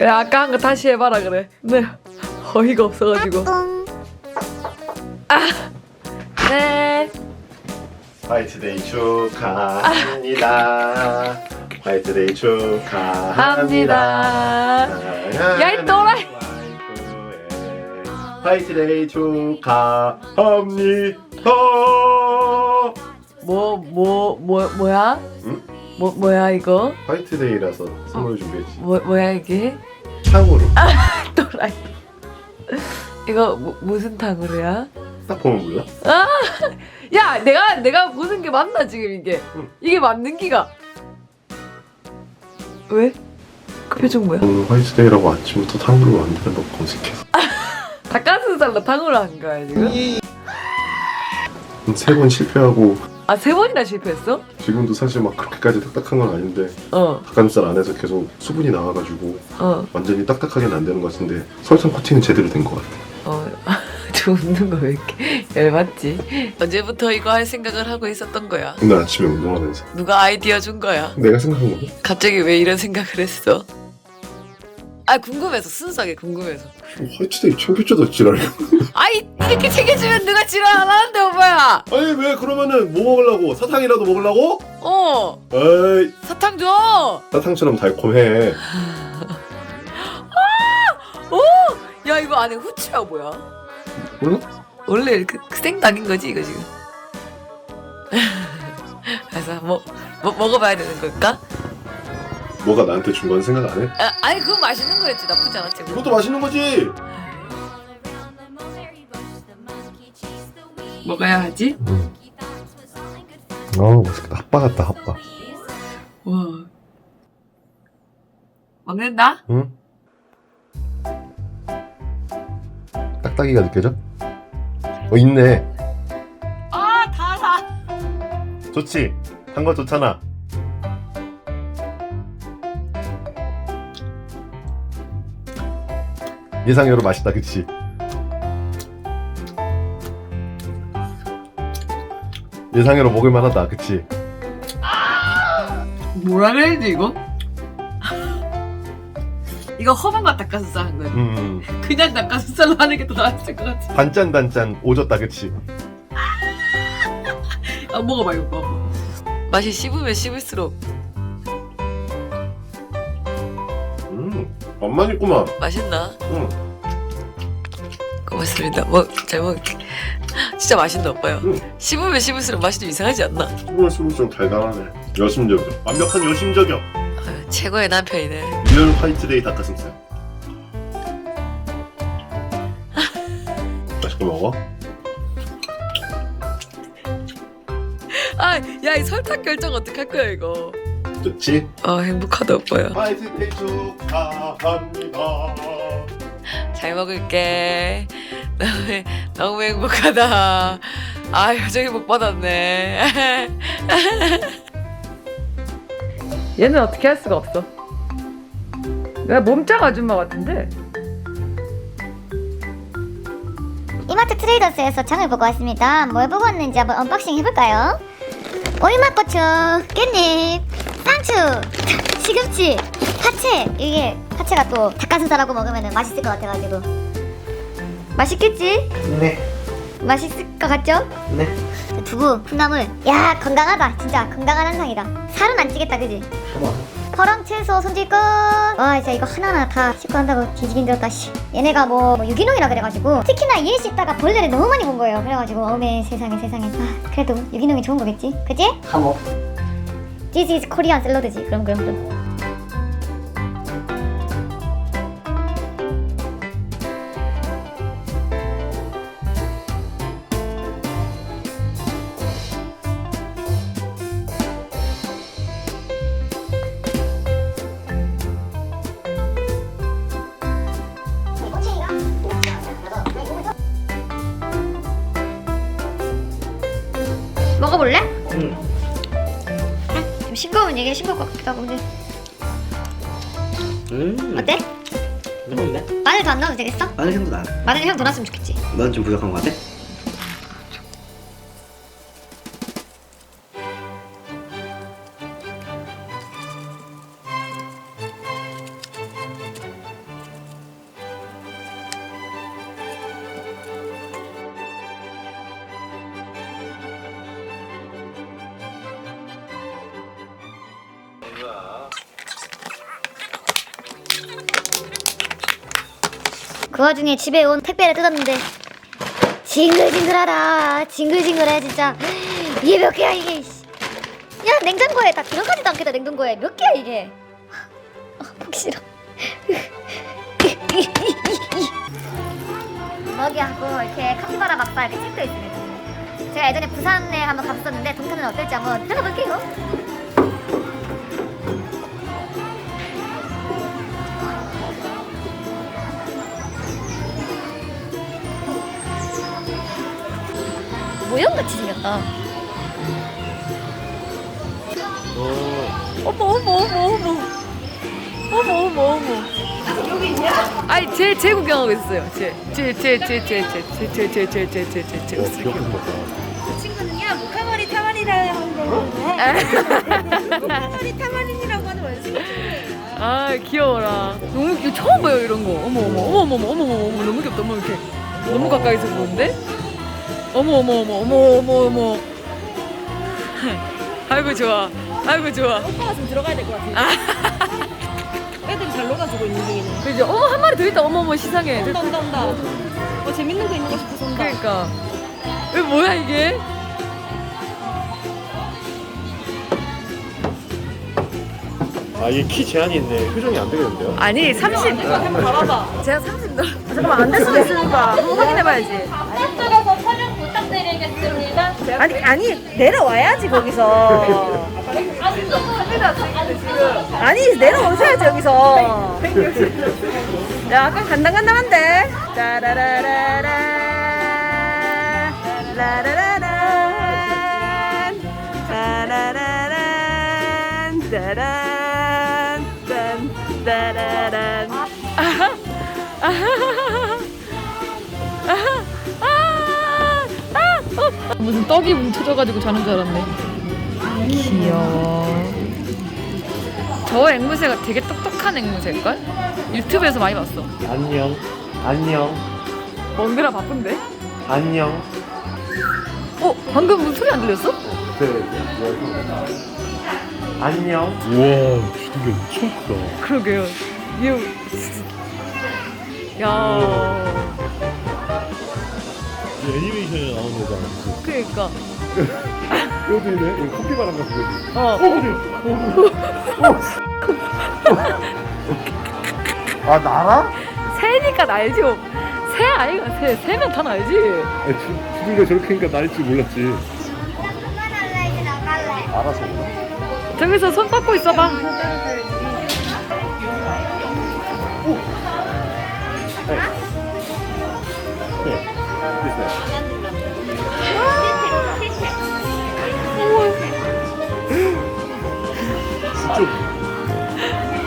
그래 아까 한 거 다시 해봐라 그래. 네 어이가 없어가지고. 네. 화이트데이 축하합니다. 화이트데이 축하합니다. 합니다. 야, 이 또라이. 화이트데이 축하합니다. 뭐 뭐 뭐 뭐야? 응? 뭐 뭐야 이거? 화이트데이라서 선물 준비했지. 뭐 뭐야 이게? 탕후루. 또라이. 이거 무, 무슨 탕후루야? 딱 보면 몰라? 야 내가 내가 보는 게 맞나 지금 이게? 응. 이게 맞는 기가? 왜? 그 표정 뭐야? 오늘 화이트데이라고 아침부터 탕후루 만드는 법 검색해서 닭가슴살로 탕후루 한 거야 지금? 세 번 실패하고 아 세 번이나 실패했어? 지금도 사실 막 그렇게까지 딱딱한 건 아닌데 어 닭가슴살 안에서 계속 수분이 나와가지고 어. 완전히 딱딱하게는 안 되는 것 같은데 설탕 코팅은 제대로 된 것 같아. 어, 저 웃는 거 왜 이렇게 열받지? 언제부터 이거 할 생각을 하고 있었던 거야? 오늘 아침에 운동하면서 누가 아이디어 준 거야? 내가 생각한 거고 갑자기 왜 이런 생각을 했어? 아 궁금해서 순수하게 궁금해서 화이트데이 챙겨줘도 지랄이야. 아이 이렇게 챙겨주면 누가 지랄 안 하는데 오빠야 아니 왜 그러면은 뭐 먹으려고 사탕이라도 먹으려고? 어 에이 사탕 줘! 사탕처럼 달콤해. 야 이거 안에 후추야 뭐야? 몰라? 원래 이렇게 생닭인 거지 이거 지금 그래서 뭐, 뭐 먹어봐야 되는 걸까? 뭐가 나한테 준 건 생각 안 해? 아, 아니 그건 맛있는 거였지 나쁘지 않았지 뭐. 이것도 맛있는 거지. 먹어야 하지? 응. 어 맛있겠다. 핫바 같다 핫바. 와 먹는다? 응? 딱딱이가 느껴져? 어 있네. 아 달아 좋지. 단 거 좋잖아. 예상외로 맛있다, 그치? 예상외로 먹을만 하다, 그치? 뭐라 그래야지 이거? 이거 허브맛 닭가슴살 한 거야 음, 그냥 닭가슴살로 하는 게 더 나았을 것 같아 단짠 단짠 오졌다, 그치? 아 먹어봐 이거 먹어봐 맛이 씹으면 씹을수록 음, 맛만 있구만. 맛있나? 응, 고맙습니다 먹, 잘 먹을게 진짜 맛있다 오빠요 응. 씹으면 씹을수록 맛이 좀 이상하지 않나? 수분 수분 좀 달달하네. 여심저격. 완벽한 여심저격. 아유, 최고의 남편이네 리얼 화이트데이 닭가슴살. 맛있게 먹어. 아 야 이 설탕 결정 어떡할 거야 이거 좋지? 아 행복하다 오빠야 화이트데이 축하합니다. 잘 먹을게 너무, 너무 행복하다 아 표정이 복 받았네 얘는 어떻게 할 수가 없어 내가 몸짱 아줌마 같은데 이마트 트레이더스에서 장을 보고 왔습니다. 뭘 보고 왔는지 한번 언박싱 해볼까요? 오이맛 고추, 깻잎, 쌍추, 시금치, 파채. 이게 파채가 또 닭가슴살하고 먹으면 맛있을 것 같아가지고. 맛있겠지? 네, 맛있을 것 같죠? 네. 두부, 콩나물. 야 건강하다. 진짜 건강한 한상이다. 살은 안 찌겠다, 그지? 한번. 퍼랑 채소 손질 끝 와 진짜 이거 하나하나 다 씻고 한다고 뒤지긴 들었다 씨 얘네가 뭐, 뭐 유기농이라 그래가지고 특히나 얘 씻다가 벌레를 너무 많이 본 거예요 그래가지고 어메 세상에 세상에 아 그래도 유기농이 좋은 거겠지 그치? 한번. Is Korean 샐러드지 그럼 그럼 그럼 좀 싱거운 얘기 싱거울 것 같기도 하고 근데 음. 어때? 맛있네. 마늘 더안 넣어도 되겠어? 마늘 향도 나. 마늘 향더 났으면 좋겠지 넌 좀 부족한 것 같아? 그 와중에 집에 온 택배를 뜯었는데 징글징글하다. 징글징글해 진짜. 이게 몇 개야 이게? 야 냉장고에 다 기름까지도 않겠다 냉동고에. 몇 개야 이게? 아 보기 싫어. 먹이하고 이렇게 카피바라 막사 이렇게 찍혀 있습니다. 제가 예전에 부산에 한번 갔었는데 동탄은 어떨지 한번 들어볼게요. 모형같이 생겼다 어머 어머 어머 어머 어머 어머 어머 아니 쟤쟤 구경하고 있어요 쟤쟤쟤쟤쟤쟤쟤쟤쟤쟤쟤쟤쟤쟤쟤쟤 어, 귀엽게 생겼다. 친구는요 모카머리 타마리라는 건데 모카머리 타마린이라고 하는 원숭이 아 귀여워라 너무 이거 처음 봐요 이런 거 어머 어머 어머 어머 어머 어머 어머 너무 귀엽다 어머 이렇게 너무 가까이서 보는데 어머 어머 어머 어머 어머 어머. 아이고 좋아. 아이고 좋아. 오빠가 좀 들어가야 될 것 같은데 애들이 잘 놀아주고 있는 중이네. 그죠? 어머 한 마리 더 있다. 어머 어머 시상해. 온다 온다 온다. 어 재밌는 거 있는 거 싶어서 온다. 그러니까. 이거 뭐야 이게? 아, 이게 키 제한이 있네. 표정이 안 되겠는데요? 아니 30 한번 봐봐봐. 제가 30 넣... 잠깐만 안 될 수도 있으니까. 한번 확인해봐야지. 들어서 아니 아니 내려와야지 거기서. 아니 내려오셔야지 여기서. 야 약간 간당간당한데 따라라라라. 라라라란. 따라라란. 따란. 딴. 따라란. 아하. 아하 아하 아, 아, 어. 무슨 떡이 뭉쳐져가지고 자는 줄 알았네. 귀여워. 저 앵무새가 되게 똑똑한 앵무새일걸? 유튜브에서 많이 봤어. 안녕. 안녕. 먹느라 바쁜데? 안녕. 어? 방금 무슨 소리 안 들렸어? 그, 안녕. 우와, 주둥이 엄청 크다. 그러게요. 이거 야. 이 애니메이션에 나오는 거잖아. 그러니까. 여기도 있네. 여기 커피 바람 같은 거지. 어. 아, 나라? 새니까 날죠. 새 아이가 새 새면 다 날지. 아니, 주, 주둥이가 저렇게 하니까 날줄 몰랐지. 그만할래 이제 나갈래 알아서. 저기서 손 뻗고 있어봐.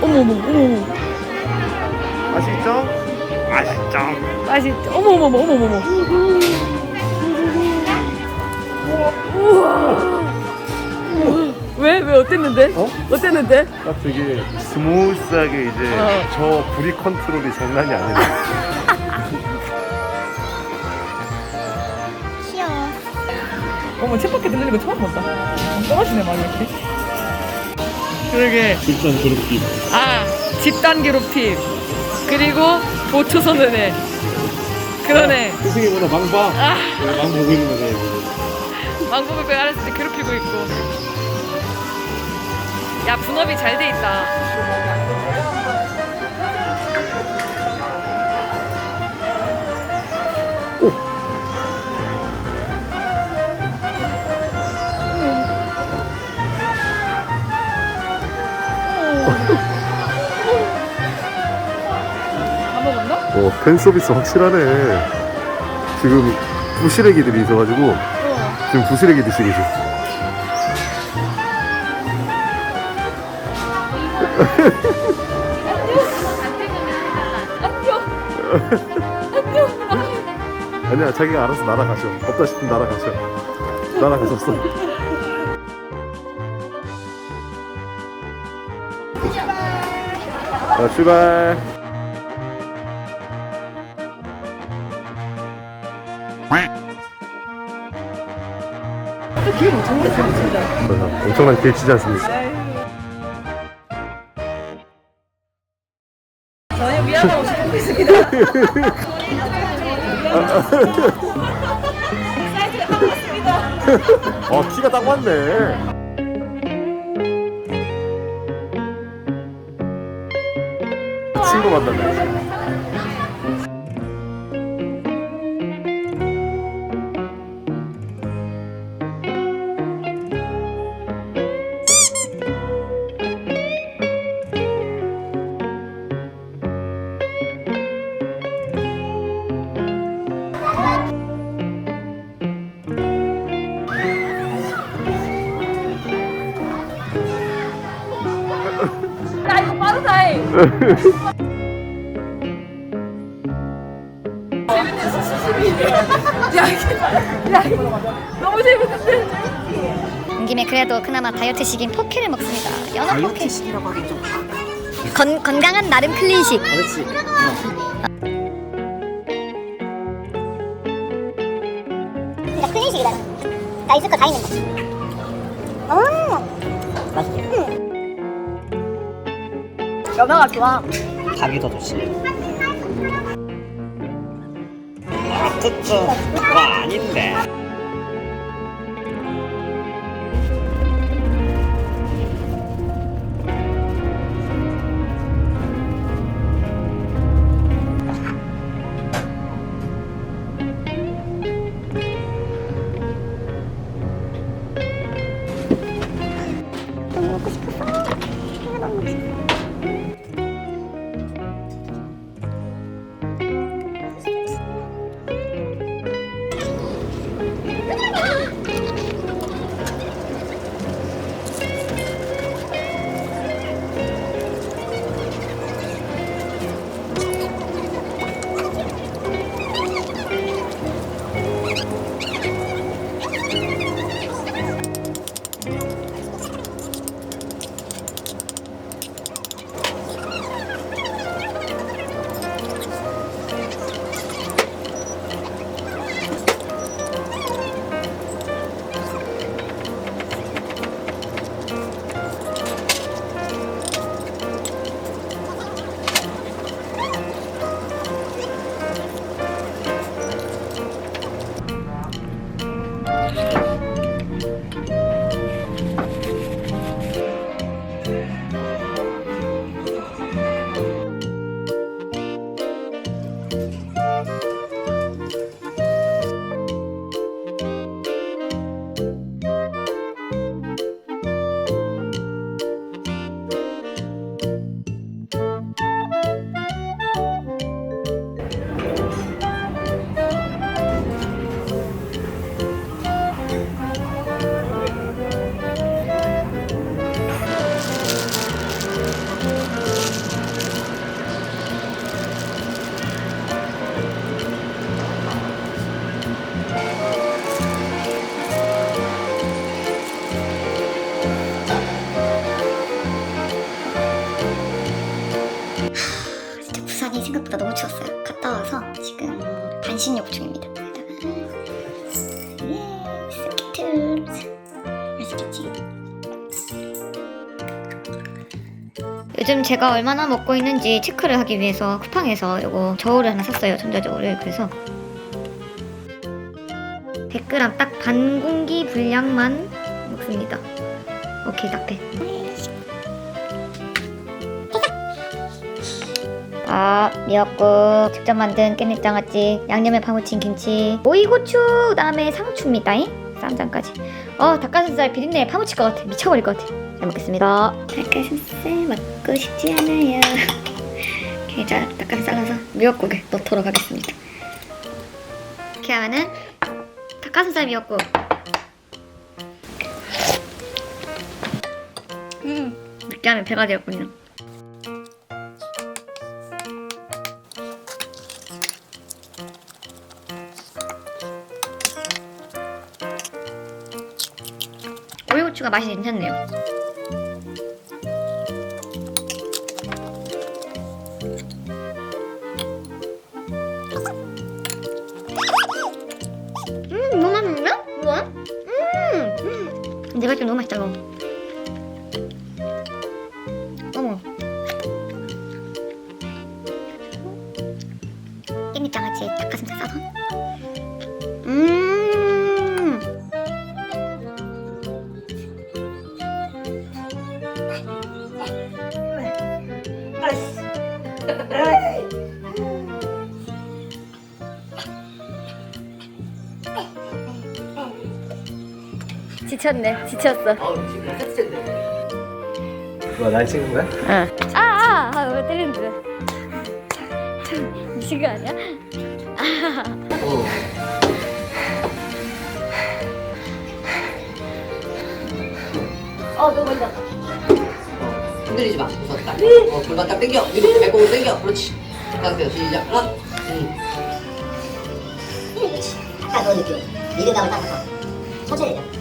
어머 어머 어머 어머. 맛있죠? 맛있죠? 맛있죠? 어머 어머 어머 어머 어머. 왜? 왜 어땠는데? 어? 어땠는데? 딱 되게 스무스하게 이제 어. 저 불이 컨트롤이 장난이 아니네. 어머 챗바퀴 들리는 거 처음 본다. 어, 떨어지네 막 이렇게. 그러게. 일단 저렇게 아 집단 괴롭힘 그리고 보초 선언회. 그러네. 스승이 뭐나 망봐. 아 망 보고 있는 거네. 망고백백 알았을 때 괴롭히고 있고. 야 분업이 잘 돼 있다. 다 팬 서비스 확실하네. 지금 부시래기들이 있어가지고 지금 부시래기 드시고 있어. 아니야, 자기가 알아서 날아가셔. 없다 싶으면 날아가셔. 날아가셨어. 자, 출발. 엄청난 길 치지 않습니까? 전혀 미안하고 싶고 있습니다. 사이즈가 딱 맞습니다. 어 키가 딱 맞네 친구 만났네 너무 재밌는데? 온 김에 그래도 그나마 다이어트식인 포케를 먹습니다. 연어 포케. 다이어트식이라고 하기 좀. 건, 건강한 나름 클린식. 그렇지. 그러니까 클린식이라는 나 있을 거 다 있는 거지. 연어가 좋아. 닭이 더 좋지. 아. 그거 아닌데. 제가 얼마나 먹고 있는지 체크를 하기 위해서 쿠팡에서 요거 저울을 하나 샀어요. 전자저울을. 그래서 100g 딱 반 공기 분량만 먹습니다. 오케이, 딱 돼. 아, 미역국, 직접 만든 깻잎장아찌, 양념에 파무친 김치, 오이고추, 그다음에 상추입니다. 쌈장까지. 어, 닭가슴살 비린내에 파무칠 것 같아. 미쳐버릴 것 같아. 잘 먹겠습니다. 닭가슴살 먹고 싶지 않아요. 이렇게 자, 닭가슴살 잘라서 미역국에 넣도록 하겠습니다. 이렇게 하면은 닭가슴살 미역국. 음, 느끼하면 배가 되었군요. 오이고추가 맛이 괜찮네요. 음, 내가 좀 너무 맛있다, 이거. 지쳤네. 지쳤어. 뭐야 날 찍은 거야? 아, 아, 아, 왜 때리는데? 미친 거 아니야? 어, 너무 멀다. 흔들리지 마. 딱. 어, 골반 딱 당겨. 위로 배꼽으로 당겨. 그렇지. 상태요. 시작. 하나. 음. 아까 그 느낌 리듬감을 딱 잡아 천천히